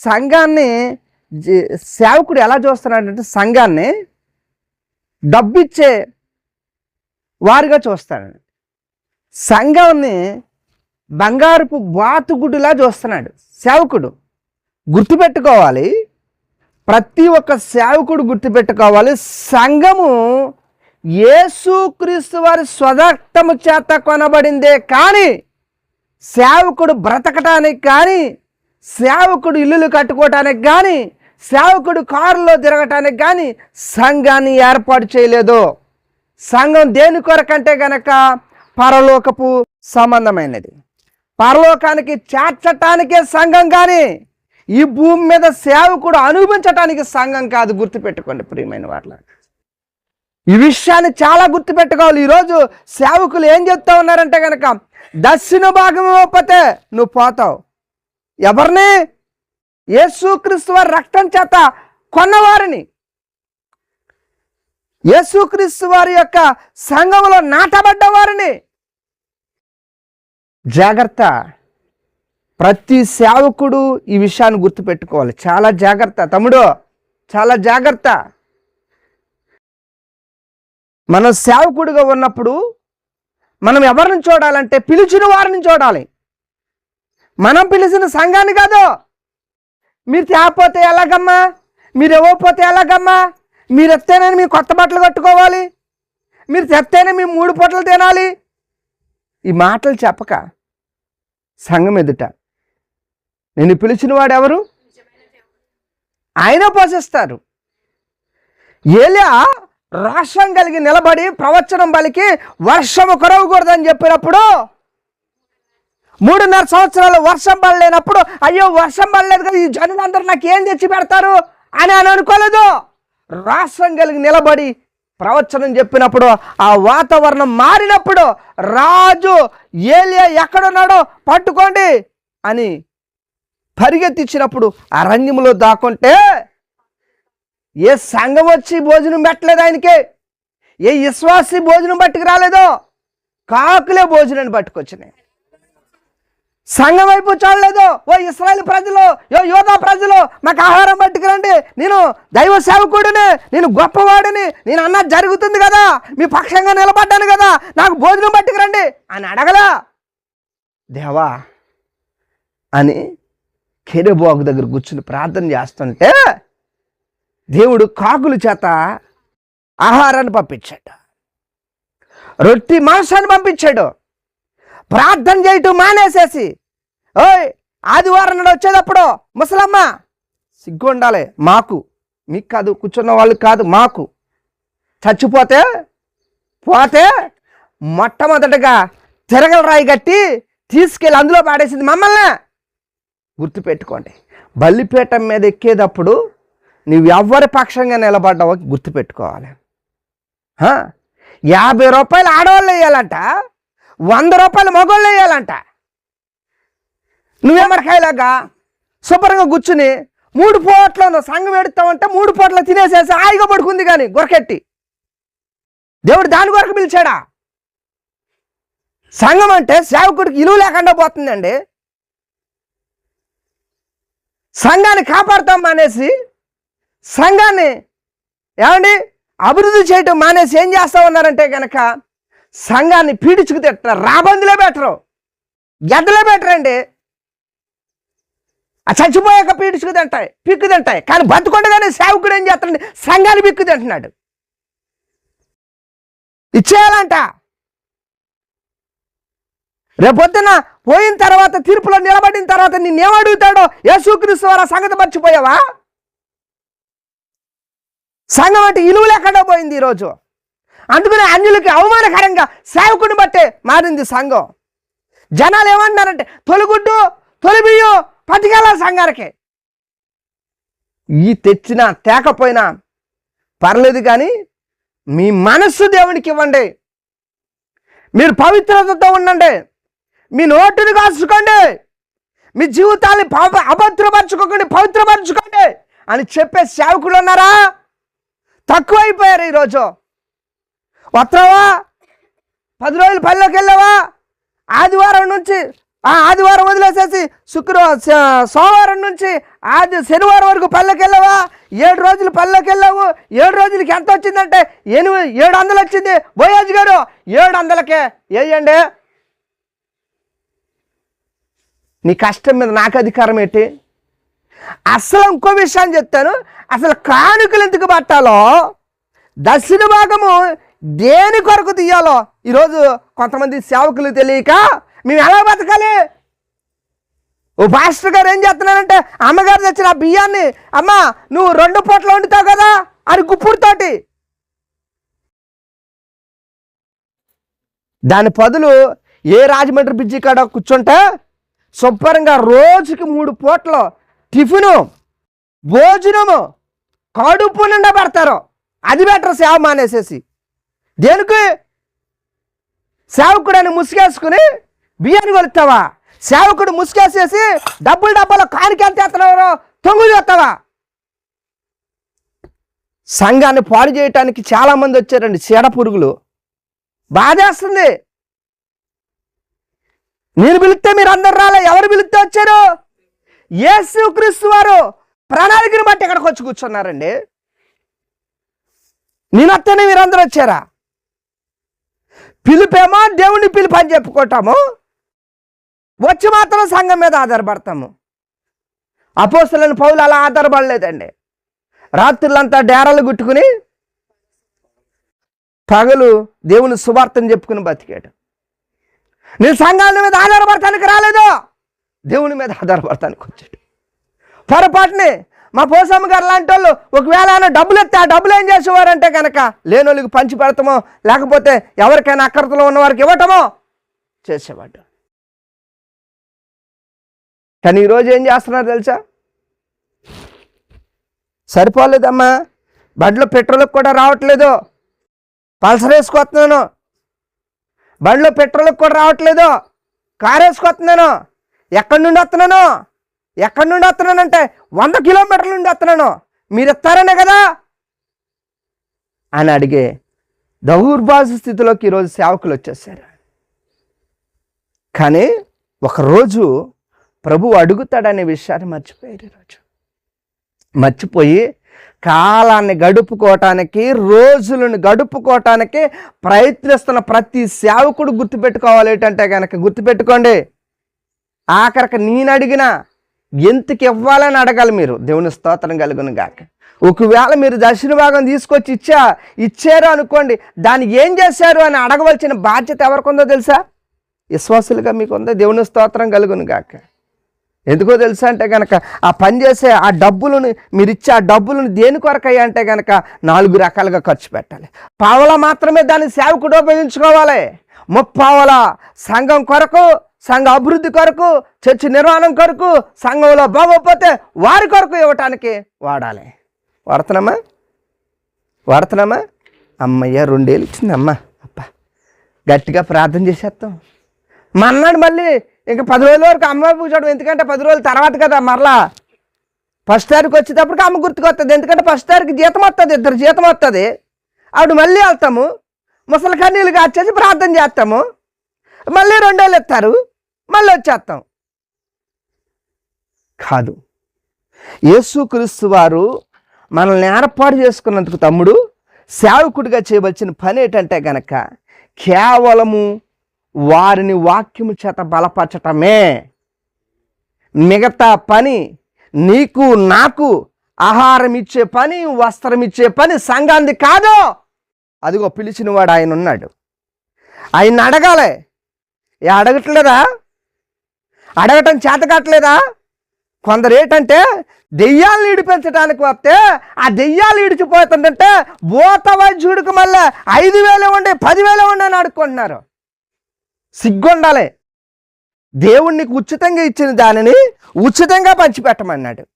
సంఘాన్ని సేవకుడు ఎలా చూస్తున్నాడంటే సంఘాన్ని డబ్బిచ్చే వారుగా చూస్తాడు సంఘాన్ని బంగారపు బాతుగుడిలా చూస్తున్నాడు సేవకుడు. గుర్తుపెట్టుకోవాలి ప్రతి ఒక్క సేవకుడు గుర్తుపెట్టుకోవాలి సంఘము యేసుక్రీస్తు వారి స్వదక్తము చేత కొనబడిందే కానీ సేవకుడు బ్రతకటానికి కానీ సేవకుడు ఇల్లులు కట్టుకోవటానికి కానీ సేవకుడు కారులో తిరగటానికి కానీ సంఘాన్ని ఏర్పాటు చేయలేదు. సంఘం దేని కొరకంటే గనక పరలోకపు సంబంధమైనది. పరలోకానికి చేర్చటానికే సంఘం కానీ ఈ భూమి మీద సేవకుడు అనుభవించటానికి సంఘం కాదు గుర్తుపెట్టుకోండి ప్రియమైన వాళ్ళ ఈ విషయాన్ని చాలా గుర్తుపెట్టుకోవాలి. ఈరోజు సేవకులు ఏం చెప్తా ఉన్నారంటే కనుక దర్శన భాగం ఇవ్వకపోతే నువ్వు పోతావు. ఎవరిని? యేసుక్రీస్తు వారి రక్తం చేత కొన్నవారిని. యేసుక్రీస్తు వారి యొక్క సంఘంలో నాటబడ్డ వారిని జాగ్రత్త. ప్రతి సేవకుడు ఈ విషయాన్ని గుర్తుపెట్టుకోవాలి. చాలా జాగ్రత్త. తమ్ముడు చాలా జాగ్రత్త. మనం సేవకుడిగా ఉన్నప్పుడు మనం ఎవరిని చూడాలంటే పిలిచిన వారిని చూడాలి. మనం పిలిచిన సంఘాన్ని కాదు. మీరు తేకపోతే ఎలాగమ్మా? మీరు ఇవ్వకపోతే ఎలాగమ్మా? మీరు ఎత్తేనే మీ కొత్త బట్టలు కట్టుకోవాలి. మీరు తెత్తేనే మీ మూడు పూటలు తినాలి. ఈ మాటలు చెప్పక సంఘం ఎదుట. నేను పిలిచిన వాడు ఎవరు? ఆయన పోషిస్తారు. ఏలియా రాష్ట్రం కలిగి నిలబడి ప్రవచనం బలికి వర్షము కురవకూడదని చెప్పినప్పుడు మూడున్నర సంవత్సరాలు వర్షం పడలేనప్పుడు అయ్యో వర్షం పడలేదు కదా ఈ జనులందరూ నాకు ఏం తెచ్చి పెడతారు అని అని అనుకోలేదు. రాష్ట్రం కలిగి నిలబడి ప్రవచనం చెప్పినప్పుడు ఆ వాతావరణం మారినప్పుడు రాజు ఏలియా ఎక్కడున్నాడో పట్టుకోండి అని పరిగెత్తిచ్చినప్పుడు అరణ్యంలో దాక్కుంటే ఏ సంఘం వచ్చి భోజనం పెట్టలేదు ఆయనకి? ఏ విశ్వాసి భోజనం పట్టుకు రాలేదో? కాకులే భోజనాన్ని పట్టుకొచ్చినాయి. సంఘం వైపు చూడలేదు ఓ ఇస్రాయల్ ప్రజలు ఓ యోధా ప్రజలు మాకు ఆహారం పట్టుకురండి. నేను దైవ సేవకుడిని నేను గొప్పవాడిని నేను అన్న జరుగుతుంది కదా. మీ పక్షంగా నిలబడ్డాను కదా. నాకు భోజనం పట్టుకురండి అని అడగలా. దేవా అని కెరెబాగు దగ్గర కూర్చుని ప్రార్థన చేస్తుంటే దేవుడు కాకుల చేత ఆహారాన్ని పంపించాడు. రొట్టి మాంసాన్ని పంపించాడు. ప్రార్థన చేయటం మానేసేసి ఓయ్ ఆదివారం నాడు వచ్చేటప్పుడు ముసలమ్మ సిగ్గు ఉండాలి మాకు మీకు కాదు కూర్చున్న వాళ్ళు కాదు మాకు. చచ్చిపోతే పోతే మొట్టమొదటగా తిరగల రాయి కట్టి తీసుకెళ్ళి అందులో పాడేసింది మమ్మల్ని. గుర్తుపెట్టుకోండి బల్లిపీఠం మీద ఎక్కేటప్పుడు నువ్వు ఎవరి పక్షంగా నిలబడ్డావో గుర్తుపెట్టుకోవాలి. యాభై రూపాయలు ఆడవాళ్ళు వేయాలంట వంద రూపాయలు మగవాళ్ళు వేయాలంట. నువ్వెమ్మడికాయలాగా శుభ్రంగా కూర్చుని మూడు పూట్ల నువ్వు సంఘం ఎడుతావంటే మూడు పూట్ల తినేసేసి హాయిగా పడుకుంది కానీ గొరకెట్టి. దేవుడు దాని కొరకు పిలిచాడా? సంఘం అంటే సేవకుడికి ఇలువ లేకుండా పోతుందండి. సంఘాన్ని కాపాడుతాం మానేసి సంఘాన్ని ఏమండి? అభివృద్ధి చేయటం మానేసి ఏం చేస్తా ఉన్నారంటే కనుక సంఘాన్ని పీడించుకు తింటున్నారు రాబందులే బెటరు. ఎద్దలే బెటర్ అండి. ఆ చచ్చిపోయాక పీడించుకు తింటాయి పిక్కు తింటాయి కానీ బతుకుండగానే సేవకుడు ఏం చేస్తాడండి? సంఘాన్ని పిక్కు తింటున్నాడు ఇచ్చేయాలంట. రేపొద్దున పోయిన తర్వాత తీర్పులో నిలబడిన తర్వాత నిన్నేమడుగుతాడో యేసుక్రీస్తు వారు సంగతి మర్చిపోయావా? సంఘం అంటే ఇలువ లేకుండా పోయింది ఈరోజు. అందుకనే అన్యులకి అవమానకరంగా సేవకుని బట్టే మారింది సంఘం. జనాలు ఏమంటున్నారంటే తొలిగుడ్డు తొలిబియ్యం బియ్యం సంఘానికి. ఈ తెచ్చినా తేకపోయినా పర్లేదు కానీ మీ మనస్సు దేవునికి ఇవ్వండి. మీరు పవిత్రతతో ఉండండి. మీ నోటిని కాచుకోండి. మీ జీవితాన్ని అభద్రపరచుకోకండి పవిత్రపరచుకోండి అని చెప్పే సేవకులు ఉన్నారా? తక్కువైపోయారు ఈరోజు. వస్తావా పది రోజులు పల్లెకి వెళ్ళావా ఆదివారం నుంచి ఆ ఆదివారం వదిలేసేసి శుక్రవారం సోమవారం నుంచి ఆది శనివారం వరకు పల్లెకి వెళ్ళావా ఏడు రోజులు పల్లెకి వెళ్ళావు ఏడు రోజులకి ఎంత వచ్చిందంటే ఎనిమిది ఏడు వందలు వచ్చింది. బోయాజ్ గారు ఏడు వందలకే వేయండి. నీ కష్టం మీద నాకు అధికారం ఏంటి? అసలు ఇంకో విషయాన్ని చెప్తాను. అసలు కానుకలు ఎందుకు పట్టాలో? దక్షిణ భాగము దేని కొరకు తీయాలో ఈరోజు కొంతమంది సేవకులు తెలియక మేము ఎలా బతకాలి? ఓ పాస్టర్ గారు ఏం చేస్తున్నారంటే అమ్మగారు తెచ్చిన ఆ బియ్యాన్ని అమ్మ నువ్వు రెండు పూటలు వండుతావు కదా? అని గుప్పుడుతోటి. దాని బదులు ఏ రాజమండ్రి బ్రిడ్జి కాడ కూర్చుంటే శుభ్రంగా రోజుకి మూడు పూటలు టిఫిను భోజనము కడుపు నిండా పెడతారు. అది బెటర్ సేవ మానేసేసి. దేనికి? సేవకుడని ముసుగేసుకుని బియ్యాన్ని కొలుస్తావా? సేవకుడు ముసుగేసేసి డబ్బులు డబ్బాలో కానికి ఎంత తొంగులు తొంగు చేస్తావా సంఘాన్ని పాడు చేయటానికి చాలామంది వచ్చారండి చీడ పురుగులు. బాధేస్తుంది. నేను పిలిస్తే మీరు అందరు రాలే ఎవరు పిలిస్తే వచ్చారు? ఏ క్రీస్తు వారు ప్రణాళికను బట్టి ఇక్కడికి వచ్చి కూర్చున్నారండి. నేను వస్తేనే మీరందరూ వచ్చారా? పిలిపేమో దేవుని పిలుపు అని చెప్పుకుంటాము. వచ్చి మాత్రం సంఘం మీద ఆధారపడతాము. అపోస్తులను పౌలు అలా ఆధారపడలేదండి. రాత్రులంతా డేరాలు గుట్టుకుని పగలు దేవుని సువార్తను చెప్పుకుని బతికాడు నేను సంఘాల మీద ఆధారపడటానికి రాలేదు. దేవుని మీద ఆధారపడటానికి వచ్చాడు పొరపాటుని మా పోసమ్మ గారు లాంటి వాళ్ళు ఒకవేళ ఆయన డబ్బులు ఎత్తే ఆ డబ్బులు ఏం చేసేవారంటే కనుక లేనోళ్ళకి పంచి పెడతామో లేకపోతే ఎవరికైనా అక్కరతలో ఉన్నవారికి ఇవ్వటమో చేసేవాడు. కానీ ఈరోజు ఏం చేస్తున్నారు తెలుసా? సరిపోలేదమ్మా. బండిలో పెట్రోల్కి కూడా రావట్లేదు. పల్సర్ వేసుకొస్తున్నాను. బండిలో పెట్రోల్కి కూడా రావట్లేదు. కారు వేసుకొస్తున్నాను. ఎక్కడి నుండి వస్తున్నాను? ఎక్కడి నుండి వస్తున్నానంటే వంద కిలోమీటర్ల నుండి వస్తున్నాను. మీరు ఇస్తారనే కదా? అని అడిగే దౌర్భాష స్థితిలోకి ఈరోజు సేవకులు వచ్చేసారు కానీ ఒకరోజు ప్రభు అడుగుతాడనే విషయాన్ని మర్చిపోయారు ఈరోజు. మర్చిపోయి కాలాన్ని గడుపుకోవటానికి రోజులను గడుపుకోవటానికి ప్రయత్నిస్తున్న ప్రతి సేవకుడు గుర్తుపెట్టుకోవాలి ఏంటంటే కనుక గుర్తుపెట్టుకోండి. ఆఖరికి నేను అడిగినా ఎంతకి ఇవ్వాలని అడగాలి మీరు? దేవుని స్తోత్రం కలుగును గాక. ఒకవేళ మీరు దర్శన భాగం తీసుకొచ్చి ఇచ్చా ఇచ్చారు అనుకోండి దాన్ని ఏం చేశారు అని అడగవలసిన బాధ్యత ఎవరికి ఉందో తెలుసా? విశ్వాసులుగా మీకు ఉందో దేవుని స్తోత్రం కలుగును గాక. ఎందుకో తెలుసా అంటే కనుక ఆ పని చేసే ఆ డబ్బులను మీరు ఇచ్చే ఆ డబ్బులను దేని కొరకయ్యా అంటే కనుక నాలుగు రకాలుగా ఖర్చు పెట్టాలి. పావల మాత్రమే దాన్ని సేవకుడు ఉపయోగించుకోవాలి. ముప్పావల సంఘం కొరకు సంఘ అభివృద్ధి కొరకు చర్చి నిర్మాణం కొరకు సంఘంలో బాగోకపోతే వారి కొరకు ఇవ్వటానికి వాడాలి. వాడుతున్నామా? వాడుతున్నామా? అమ్మయ్య రెండేళ్ళు ఇచ్చింది అమ్మ. అప్ప గట్టిగా ప్రార్థన చేసేస్తాం. మన్నాడు మళ్ళీ ఇంకా పది రోజుల వరకు అమ్మ పూజడం ఎందుకంటే పది రోజుల తర్వాత కదా మరలా. ఫస్ట్ తారీఖు వచ్చేటప్పటికి అమ్మ గుర్తుకు వస్తుంది ఎందుకంటే ఫస్ట్ తారీఖు జీతం వస్తుంది ఇద్దరు జీతం వస్తుంది ఆవిడ మళ్ళీ వెళ్తాము. ముసలి కన్నీళ్ళు కాచేసి ప్రార్థన చేస్తాము. మళ్ళీ రెండేళ్ళు ఇస్తారు. మళ్ళీ వచ్చేస్తాం. కాదు. యేసుక్రీస్తు వారు మనల్ని ఏర్పాటు చేసుకున్నందుకు తమ్ముడు సేవకుడిగా చేయవలసిన పని ఏంటంటే గనక కేవలము వారిని వాక్యము చేత బలపరచటమే. మిగతా పని నీకు నాకు ఆహారం ఇచ్చే పని వస్త్రం ఇచ్చే పని సంఘాన్ని కాదు. అదిగో పిలిచినవాడు ఆయన ఉన్నాడు. ఆయన అడగాలి. ఏ అడగట్లేదా? అడగటం చేత కట్టలేదా కొందరు ఏంటంటే దెయ్యాలను ఇడిపించడానికి వస్తే ఆ దెయ్యాలు ఇడిచిపోతుందంటే భూత వైద్యుడికి మళ్ళీ ఐదు వేలు ఉండి పదివేలు ఉండి అని అడుక్కుంటున్నారు. సిగ్గుండాలి. దేవుణ్ణికి ఉచితంగా ఇచ్చిన దానిని ఉచితంగా పంచిపెట్టమన్నాడు.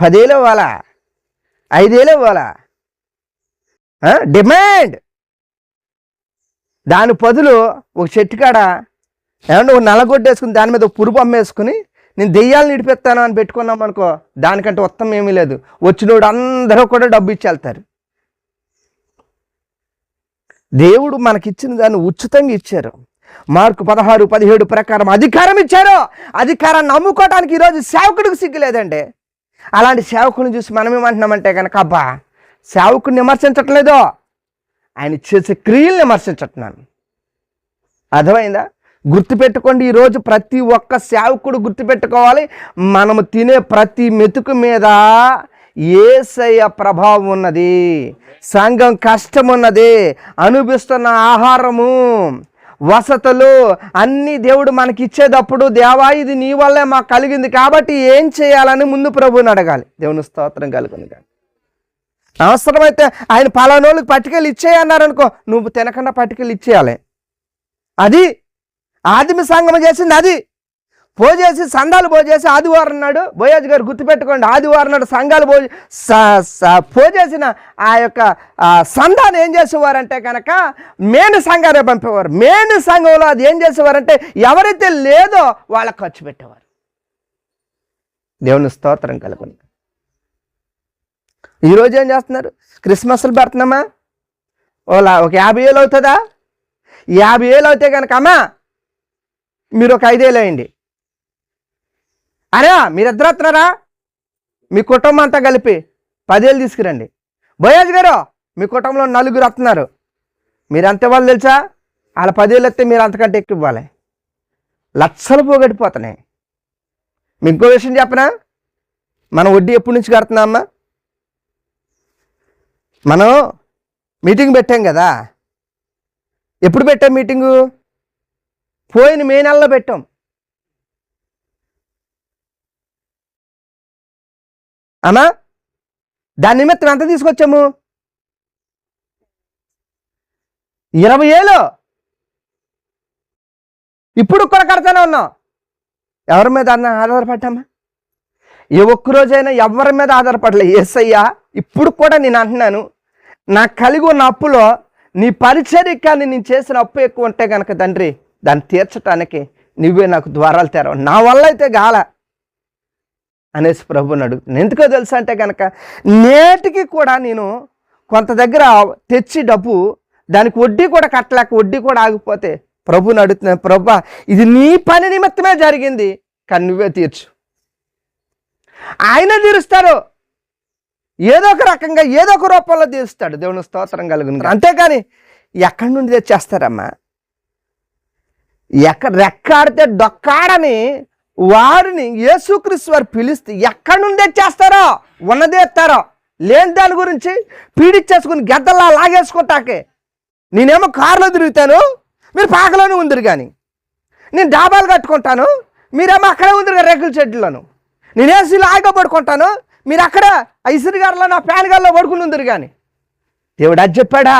పదేళ్ళు ఇవ్వాలా? ఐదేళ్ళు ఇవ్వాలా? డిమాండ్. దాని బదులు ఒక చెట్టు కాడ ఏమంటే ఒక నల్లగొడ్డేసుకుని దాని మీద పురుపు పురుగు అమ్మేసుకుని నేను దెయ్యాలు నిడిపెత్తాను అని పెట్టుకున్నాం అనుకో దానికంటే ఉత్తమం ఏమీ లేదు. వచ్చినోడు అందరూ కూడా డబ్బు ఇచ్చి వెళ్తారు. దేవుడు మనకిచ్చిన దాన్ని ఉచితంగా ఇచ్చారు. మార్కు పదహారు పదిహేడు ప్రకారం అధికారం ఇచ్చారు. అధికారాన్ని నమ్ముకోవడానికి ఈరోజు సేవకుడికి సిగ్గులేదండి అలాంటి సేవకుని చూసి మనం ఏమంటున్నామంటే కనుక అబ్బా సేవకుని విమర్శించట్లేదు. ఆయన చేసే క్రియల్ని విమర్శించట్న్నాను అర్థమైందా? గుర్తుపెట్టుకోండి ఈరోజు ప్రతి ఒక్క సేవకుడు గుర్తుపెట్టుకోవాలి. మనము తినే ప్రతి మెతుకు మీద ఏసయ్య ప్రభావం ఉన్నది. సంఘం కష్టం ఉన్నది. అనుభవిస్తున్న ఆహారము వసతులు అన్నీ దేవుడు మనకి ఇచ్చేటప్పుడు దేవా ఇది నీ వల్లే మాకు కలిగింది కాబట్టి ఏం చేయాలని ముందు ప్రభువుని అడగాలి. దేవుని స్తోత్రం కలుగుంది కానీ అవసరమైతే ఆయన పలానోళ్ళకి పట్టుకెళ్ళి ఇచ్చేయన్నారు అనుకో నువ్వు తినకుండా పట్టుకెళ్ళి ఇచ్చేయాలి. అది ఆదిమ సంగమ చేసింది అది. పోజేసి సంఘాలు పోజేసి ఆదివారం నాడు బోయాజ్ గారు గుర్తుపెట్టుకోండి ఆదివారం నాడు సంఘాలు పో పోజేసిన ఆ యొక్క ఆ, సంఘాన్ని ఏం చేసేవారంటే కనుక మేను సంఘాన్ని పంపేవారు. మేను సంఘంలో అది ఏం చేసేవారంటే ఎవరైతే లేదో వాళ్ళకి ఖర్చు పెట్టేవారు. దేవుని స్తోత్రం కలుగుంది ఈరోజు ఏం చేస్తున్నారు? క్రిస్మస్లు పెడుతున్నామా? ఓలా ఒక యాభై వేలు అవుతుందా? యాభై వేలు అవుతాయి కనుక అమ్మా మీరు ఒక ఐదేళ్ళు అయ్యండి అరే మీరిద్దరు వస్తున్నారా? మీ కుటుంబం అంతా కలిపి పదేళ్ళు తీసుకురండి. బోయాజ్ గారు మీ కుటుంబంలో నలుగురు వస్తున్నారు. మీరు ఎంత ఇవ్వాలి తెలుసా? వాళ్ళ పదేళ్ళు వస్తే మీరు అంతకంటే ఎక్కువ ఇవ్వాలి. లక్షలు పోగొట్టిపోతున్నాయి. మీకు ఇంకో విషయం చెప్పనా? మనం వడ్డీ ఎప్పటి నుంచి కడుతున్నామా మనం మీటింగ్ పెట్టాం కదా. ఎప్పుడు పెట్టాం మీటింగు? పోయిన మే నెలలో పెట్టాం. అమ్మా దాని నిమిత్తం ఎంత తీసుకొచ్చాము? ఇరవై ఏళ్ళు. ఇప్పుడు కూడా కడతానే ఉన్నాం. ఎవరి మీద అన్న ఆధారపడ్డామా? ఏ ఒక్కరోజైనా ఎవరి మీద ఆధారపడలే. ఏసయ్యా ఇప్పుడు కూడా నేను అంటున్నాను నాకు కలిగి ఉన్న అప్పులో నీ పరిచర్య కానీ నేను చేసిన అప్పు ఎక్కువ ఉంటే కనుక తండ్రి దాన్ని తీర్చటానికి నువ్వే నాకు ద్వారాలు తెరవ నా వల్ల అయితే గాల అనేసి ప్రభుని అడుగుతుంది. ఎందుకో తెలుసా అంటే కనుక నేటికి కూడా నేను కొంత దగ్గర తెచ్చి డబ్బు దానికి వడ్డీ కూడా కట్టలేక వడ్డీ కూడా ఆగిపోతే ప్రభుని అడుగుతున్నాను ప్రభా ఇది నీ పని నిమిత్తమే జరిగింది కానీ నువ్వే తీర్చు. ఆయన తీరుస్తారు ఏదో ఒక రకంగా ఏదో ఒక రూపంలో తీరుస్తాడు. దేవుని స్తోత్రం కలుగును. అంతేకాని ఎక్కడి నుండి తెచ్చేస్తారమ్మా? ఎక్కడ రెక్కాడితే డొక్కాడని వారిని యేసుక్రీస్తు వారు పిలిస్తే ఎక్కడి నుండి తెచ్చేస్తారో ఉన్నదే ఎత్తారో లేని దాని గురించి పీడిచ్చేసుకుని గద్దల్లా లాగేసుకుంటాకే. నేనేమో కారులో తిరుగుతాను మీరు పాకలోనే ఉందిరు కానీ నేను డాబాలు కట్టుకుంటాను మీరేమో అక్కడే ఉందిరు కదా రేకుల చెట్లను నేను ఏసీలో ఆగా పడుకుంటాను మీరు అక్కడ ఐసరిగారులో నా ఫ్యాన్ గారిలో పడుకుని ఉందిరు కానీ దేవుడు అది చెప్పాడా?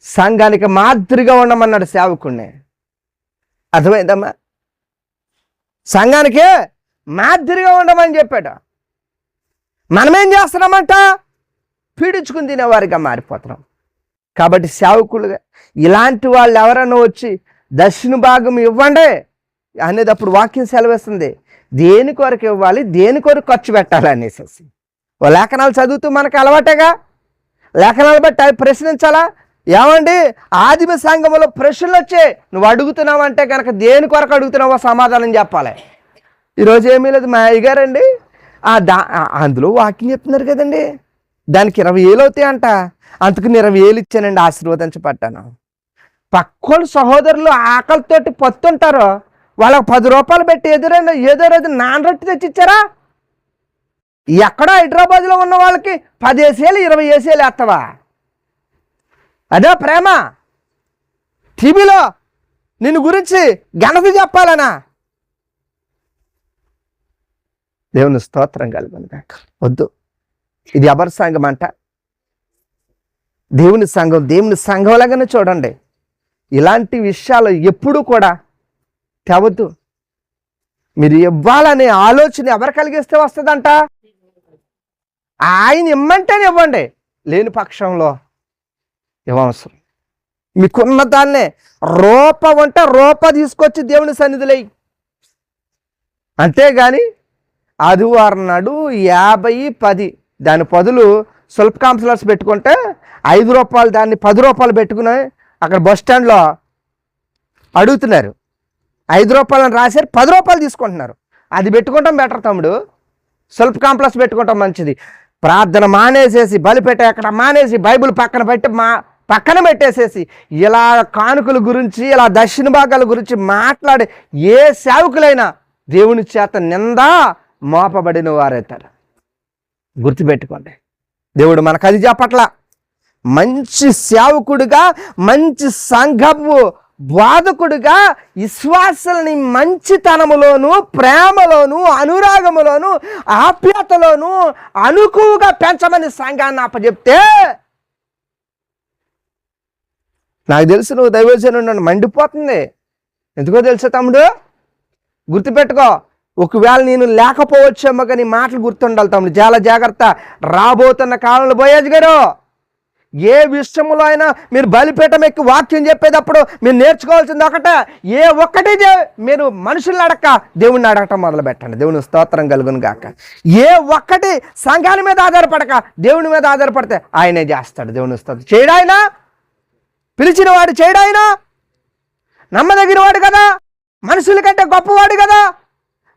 సంఘానికి మాదిరిగా ఉండమన్నాడు సేవకుణ్ణి. అర్థమైందమ్మా? సంఘానికి మాదిరిగా ఉండమని చెప్పాడు. మనమేం చేస్తున్నామంట? పీడించుకుని తినేవారిగా మారిపోతున్నాం. కాబట్టి సేవకులుగా ఇలాంటి వాళ్ళు ఎవరైనా వచ్చి దర్శన భాగం ఇవ్వండి. అనేది అప్పుడు వాక్యం సెలవిస్తుంది. దేని కొరకు ఇవ్వాలి? దేని కొరకు ఖర్చు పెట్టాలి అనేసి. ఓ లేఖనాలు చదువుతూ మనకు అలవాటేగా? లేఖనాలు బట్టి అవి ప్రశ్నించాలా? ఏమండి? ఆదిమ సంఘంలో ప్రశ్నలు వచ్చే నువ్వు అడుగుతున్నావంటే కనుక దేని కొరకు అడుగుతున్నావో సమాధానం చెప్పాలి. ఈరోజు ఏమీ లేదు మా అయ్యగారండి ఆ దా అందులో వాకింగ్ చెప్తున్నారు కదండి. దానికి ఇరవై వేలు అవుతాయి అంట అందుకని ఇరవై వేలు ఇచ్చానండి ఆశీర్వదించబడ్డాను. పక్కోళ్ళు సహోదరులు ఆకలితోటి పత్తుంటారు. వాళ్ళకి పది రూపాయలు పెట్టి ఎదురైన ఏదో రోజు నానరొట్టి తెచ్చిచ్చారా? ఎక్కడో హైదరాబాద్లో ఉన్న వాళ్ళకి పది ఏసేలు ఇరవై వేసేలు వేస్తావా? అదే ప్రేమ. టీవీలో నిన్ను గురించి ఘనత చెప్పాలనా? దేవుని స్తోత్రం కలుగును కాక వద్దు. ఇది ఎవరి సంఘం అంట. దేవుని సంఘం దేవుని సంఘంలాగానే చూడండి. ఇలాంటి విషయాలు ఎప్పుడూ కూడా తేవద్దు. మీరు ఇవ్వాలనే ఆలోచన ఎవరు కలిగిస్తే వస్తుందంట? ఆయన ఇమ్మంటేనే ఇవ్వండి. లేని పక్షంలో ఇవ్వవసరం మీకున్న దాన్నే రూపం అంటే రూప తీసుకొచ్చి దేవుని సన్నిధిలో అంతేగాని ఆదివారం నాడు యాభై పది దాని పదులు స్వల్ప కాన్సలర్స్ పెట్టుకుంటే ఐదు రూపాయలు దాన్ని పది రూపాయలు పెట్టుకుని అక్కడ బస్ స్టాండ్లో అడుగుతున్నారు. ఐదు రూపాయలను రాశారు పది రూపాయలు తీసుకుంటున్నారు. అది పెట్టుకుంటాం బెటర్ తమ్ముడు. స్వల్ప కాంప్లెక్స్ పెట్టుకుంటాం మంచిది. ప్రార్థన మానేసేసి బలిపెట్ట ఎక్కడ మానేసి బైబిల్ పక్కన పెట్టి మా పక్కన పెట్టేసేసి ఇలా కానుకల గురించి ఇలా దక్షిణ భాగాల గురించి మాట్లాడే ఏ సేవకులైనా దేవుని చేత నిందా మోపబడిన వారైతారు. గుర్తుపెట్టుకోండి. దేవుడు మనకు అది చెప్పట్ల మంచి సేవకుడుగా మంచి సంఘపు బాధకుడుగా విశ్వాసులని మంచితనములోను ప్రేమలోను అనురాగములోను ఆప్యాతలోను అనుకువగా పెంచమని సంఘాన్ని అప్పచెప్తే నాకు తెలుసు నువ్వు దైవజను నన్ను మండిపోతుంది. ఎందుకో తెలుసా తమ్ముడు? గుర్తుపెట్టుకో ఒకవేళ నేను లేకపోవచ్చేమో కానీ మాటలు గుర్తుండాలి తమ్ముడు. చాలా జాగ్రత్త. రాబోతున్న కాలంలో బోయాజ్ గారు. ఏ విషయంలో అయినా మీరు బలిపీఠం ఎక్కి వాక్యం చెప్పేటప్పుడు మీరు నేర్చుకోవాల్సింది ఒకటే. ఏ ఒక్కటి మీరు మనుషుల్ని అడక్క దేవుణ్ణి అడగటం మొదలు పెట్టండి. దేవుని స్తోత్రం కలుగును గాక. ఏ ఒక్కటి సంఘాల మీద ఆధారపడక దేవుని మీద ఆధారపడితే ఆయనే చేస్తాడు. దేవుని స్తోత్రం. చేయడాయినా? పిలిచిన వాడు చేయడాయినా నమ్మదగిన వాడు కదా మనుషుల కంటే గొప్పవాడు కదా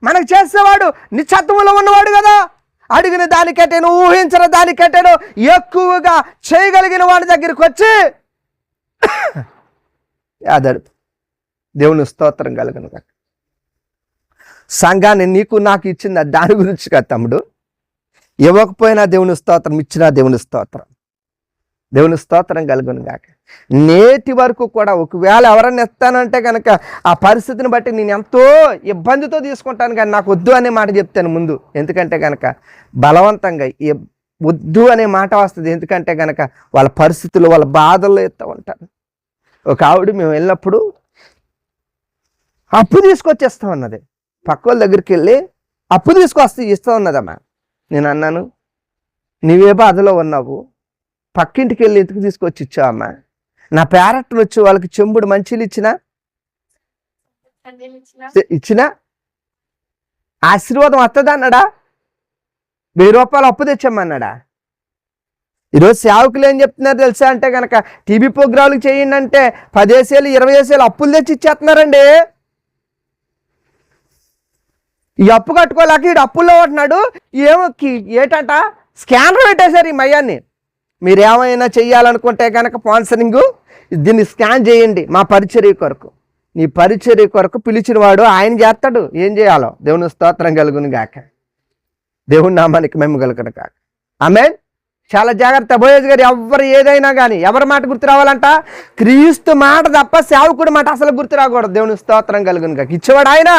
మనకు చేసేవాడు నిశ్చత్వంలో ఉన్నవాడు కదా. అడిగిన దానికంటేను ఊహించిన దానికంటేను ఎక్కువగా చేయగలిగిన వాడి దగ్గరికి వచ్చి యాదడు దేవుని స్తోత్రం కలగను కాక సంఘాన్ని నీకు నాకు ఇచ్చిన దాని గురించి కదా తమ్ముడు. ఇవ్వకపోయినా దేవుని స్తోత్రం ఇచ్చినా దేవుని స్తోత్రం. దేవుని స్తోత్రం కలుగును గాక. నేటి వరకు కూడా ఒకవేళ ఎవరన్నా ఎత్తానంటే కనుక ఆ పరిస్థితిని బట్టి నేను ఎంతో ఇబ్బందితో తీసుకుంటాను కానీ నాకు వద్దు అనే మాట చెప్తాను ముందు. ఎందుకంటే కనుక బలవంతంగా ఈ వద్దు అనే మాట వస్తుంది. ఎందుకంటే కనుక వాళ్ళ పరిస్థితులు వాళ్ళ బాధల్లో ఎత్తా ఉంటారు. ఒక ఆవిడ మేము వెళ్ళినప్పుడు అప్పు తీసుకొచ్చేస్తా ఉన్నది. పక్క వాళ్ళ దగ్గరికి వెళ్ళి అప్పు తీసుకొస్తే ఇస్తా ఉన్నదమ్మా. నేను అన్నాను నీవే బాధలో ఉన్నావు. పక్కింటికి వెళ్ళి ఎందుకు తీసుకొచ్చి ఇచ్చావమ్మా నా పేరట్లు వచ్చి వాళ్ళకి చెంబుడు మంచిలు ఇచ్చినా? ఇచ్చినా? ఆశీర్వాదం వస్తుందా అన్నాడా? వెయ్యి రూపాయలు అప్పు తెచ్చమ్మన్నాడా ఈరోజు సేవకులు ఏం చెప్తున్నారు తెలుసా అంటే కనుక టీవీ ప్రోగ్రాంలు చేయండి అంటే పదేసేలు ఇరవై వేసేలు అప్పులు తెచ్చి ఇచ్చేస్తున్నారండి. ఈ అప్పు కట్టుకోలేక ఈడు అప్పుల్లో ఉంటున్నాడు ఏమో ఏటంట? స్కానర్ పెట్టేశారు ఈ మయాన్ని మీరు ఏమైనా చేయాలనుకుంటే కనుక స్పాన్సరింగ్. దీన్ని స్కాన్ చేయండి మా పరిచర్య కొరకు. నీ పరిచర్య కొరకు పిలిచినవాడు ఆయన చేస్తాడు. ఏం చేయాలో? దేవుని స్తోత్రం కలుగును గాక. దేవుని నామానికి మేము కలుగును కాక ఆమె చాలా జాగ్రత్త. బోయేజ్ గారు ఎవరు ఏదైనా కానీ ఎవరి మాట గుర్తు రావాలంట? క్రీస్తు మాట తప్ప సేవకుడి మాట అసలు గుర్తు రాకూడదు. దేవుని స్తోత్రం కలుగును కాక ఇచ్చేవాడు ఆయన.